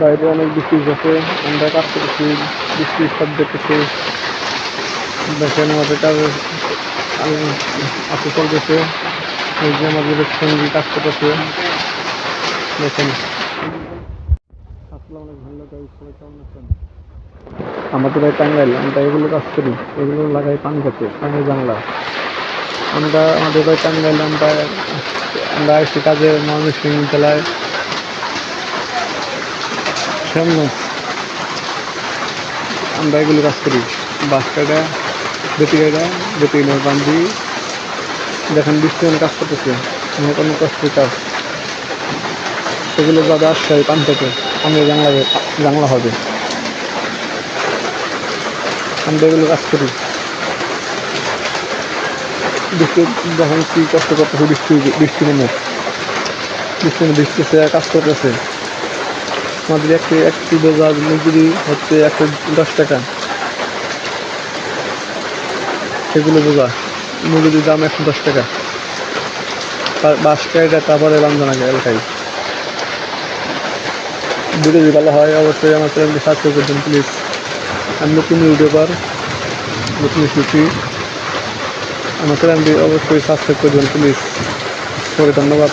বাইরে অনেক বৃষ্টি হচ্ছে আমরা কাজ করতেছি বৃষ্টির শব্দ করছি দেখেন আমাদের কাজে আসে চলতেছে। এই যে আমাদের সঙ্গী কাজ করতেছে। দেখেন। আমাদের এই টাঙ্গাইল, আমরা এগুলো কাজ করি। এগুলো লাগাই পানি গাছে পানি বাংলা। আমরা, আমাদের এই টাঙ্গাইল, আমরা আমরা একটি কাজে ময়মনসিংহ জেলায়। সামনে আমরা এগুলো কাজ করি। বাস কাটা বেটি কাটা বেটি বান্ধি দেখেন বৃষ্টি কাজ করতেছে। অনেক অনেক কষ্টের কাজ। সেগুলো আসতে হয় পান থেকে আমরা জানলা জানলা হবে। আমরা এগুলো কাজ করি। বৃষ্টি যখন কি কষ্ট করতেছে বৃষ্টি বৃষ্টি নেমে। বৃষ্টি বৃষ্টি কাজ করতেছে। আমাদের একটি একটি বোঝার মজুরি হচ্ছে একশো দশ টাকা। সেগুলো বোঝা। মজুরির দাম একশো দশ টাকা। বাস কাইটা তারপরে বান্ধনা এলাকায়। ভিডিও ভালো হয়, অবশ্যই আমার চ্যানেলটি সাবস্ক্রাইব করবেন প্লিজ আমি নতুন ইউটিউবার, নতুন শিল্পী, আমার চ্যানেলটি অবশ্যই সাবস্ক্রাইব করবেন প্লিজ ধন্যবাদ।